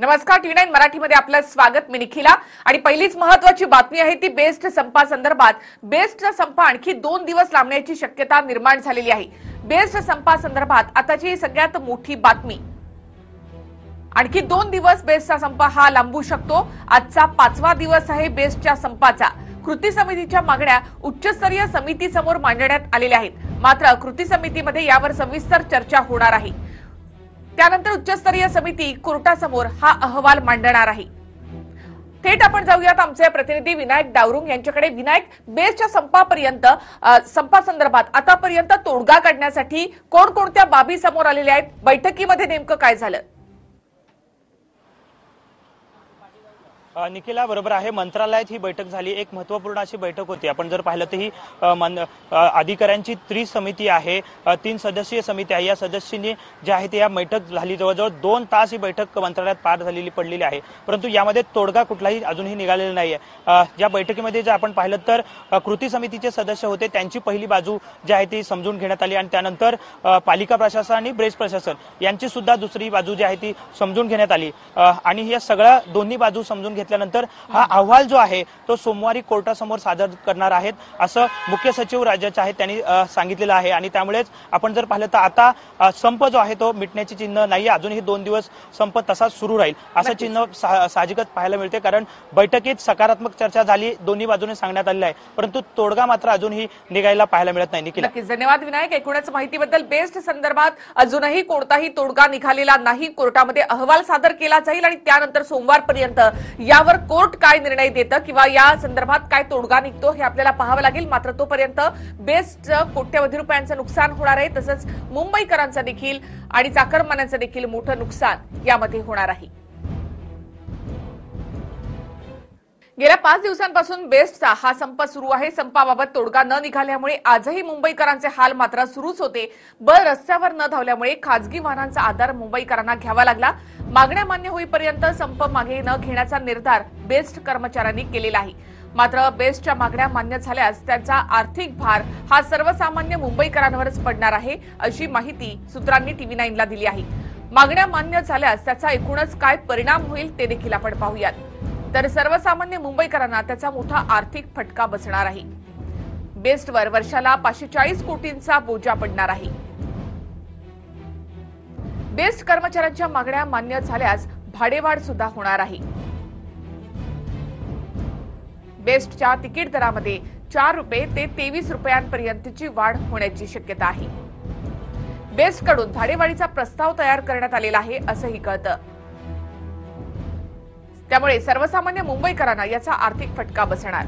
नमस्कार T nine मराठीमध्ये आपलं स्वागत मी निखिला. आणि पहिलीच महत्वाची बातमी आहे ती बेस्ट संपा संदर्भात. बेस्टचा संप आणखी दोन दिवस लांबण्याची शक्यता निर्माण झालेली आहे. बेस्ट संपा संदर्भात आताची सगळ्यात मोठी बातमी. आणखी दोन दिवस बेस्टचा संप हा लांबू शकतो. आजचा पाचवा दिवस आहे बेस्टच्या संपाचा. कृती समितीच्या मागण्या उच्चस्तरीय समितीसमोर मांडण्यात आलेल्या आहेत. मात्र कृती समितीमध्ये यावर सविस्तर चर्चा होणार आहे. त्यानंतर उच्चस्तरीय समिती कोर्टासमोर हा अहवाल मांडणार आहे. थेट आपण जाऊयात आमचे प्रतिनिधी विनायक डावरुंग यांच्याकडे. विनायक बेस्टच्या संपापर्यंत संपासंदर्भात आतापर्यंत तोडगा काढण्यासाठी कोणकोणत्या बाबी समोर आलेल्या आहेत? बैठकीमध्ये नेमकं काय झालं? निखिला बरोबर आहे. मंत्रालयात ही बैठक झाली. एक महत्त्वपूर्ण अशी बैठक होती. आपण जर पाहिलं तर ही मन- अधिकाऱ्यांची त्रिसमिती आहे. तीन सदस्यीय समिती आहे. या सदस्यांनी जे आहे ते या बैठक झाली. जवळजवळ दोन तास ही बैठक मंत्रालयात पार झालेली पडलेली आहे. परंतु यामध्ये तोडगा कुठलाही अजूनही निघालेला नाही आहे या बैठकीमध्ये जर आपण पाहिलं तर कृती समितीचे सदस्य होते. त्यांची पहिली बाजू जी आहे ती समजून घेण्यात आली. आणि त्यानंतर पालिका प्रशासन आणि ब्रेस प्रशासन यांची सुद्धा दुसरी बाजू जी आहे ती समजून घेण्यात आली. आणि या सगळ्या दोन्ही बाजू समजून घेतल्यानंतर हा अहवाल जो आहे तो सोमवारी कोर्टासमोर सादर करणार आहेत असं मुख्य सचिव राज्याचे आहेत त्यांनी सांगितलेलं आहे. आणि त्यामुळेच आपण जर पाहिलं तर आता संप जो आहे तो मिटण्याची चिन्ह नाही अजूनही दोन दिवस संप तसाच सुरू राहील असं. चिन्ह साहजिकच पाहायला मिळते. कारण बैठकीत सकारात्मक चर्चा झाली दोन्ही बाजूने सांगण्यात आलेलं आहे. परंतु तोडगा मात्र अजूनही निघायला पाहायला मिळत नाही निखिल. धन्यवाद विनायक. एकूणच माहितीबद्दल बेस्ट संदर्भात अजूनही कोणताही तोडगा निघालेला नाही. कोर्टामध्ये अहवाल सादर केला जाईल आणि त्यानंतर सोमवारपर्यंत यावर कोर्ट काय निर्णय देतं किंवा या संदर्भात काय तोडगा निघतो हे आपल्याला पाहावं लागेल. मात्र तोपर्यंत बेस्ट कोट्यवधी रुपयांचं नुकसान होणार आहे. तसंच मुंबईकरांचं देखील आणि चाकरमान्यांचं देखील मोठं नुकसान यामध्ये होणार आहे. गेल्या पाच दिवसांपासून बेस्टचा हा संप सुरू आहे. संपाबाबत तोडगा न निघाल्यामुळे आजही मुंबईकरांचे हाल मात्र सुरूच होते. बळ रस्त्यावर न धावल्यामुळे खासगी वाहनांचा आधार मुंबईकरांना घ्यावा लागला. मागण्या मान्य होईपर्यंत संप मागे न घेण्याचा निर्धार बेस्ट कर्मचाऱ्यांनी केलेला आहे. मात्र बेस्टच्या मागण्या मान्य झाल्यास त्यांचा आर्थिक भार हा सर्वसामान्य मुंबईकरांवरच पडणार आहे अशी माहिती सूत्रांनी टीव्ही नाईनला दिली आहे. मागण्या मान्य झाल्यास त्याचा एकूणच काय परिणाम होईल ते देखील आपण पाहूयात. तर सर्वसामान्य मुंबईकरांना त्याचा मोठा आर्थिक फटका बसणार आहे. बेस्टवर वर्षाला पाचशे चाळीस कोटींचा बोजा पडणार आहे. बेस्ट कर्मचाऱ्यांच्या मागण्या मान्य झाल्यास भाडेवाढ सुद्धा होणार आहे. बेस्टच्या तिकीट दरामध्ये चार रुपये ते तेवीस रुपयांपर्यंतची वाढ होण्याची शक्यता आहे. बेस्टकडून भाडेवाढीचा प्रस्ताव तयार करण्यात आलेला आहे असंही कळतं. त्यामुळे सर्वसामान्य मुंबईकरांना याचा आर्थिक फटका बसणार.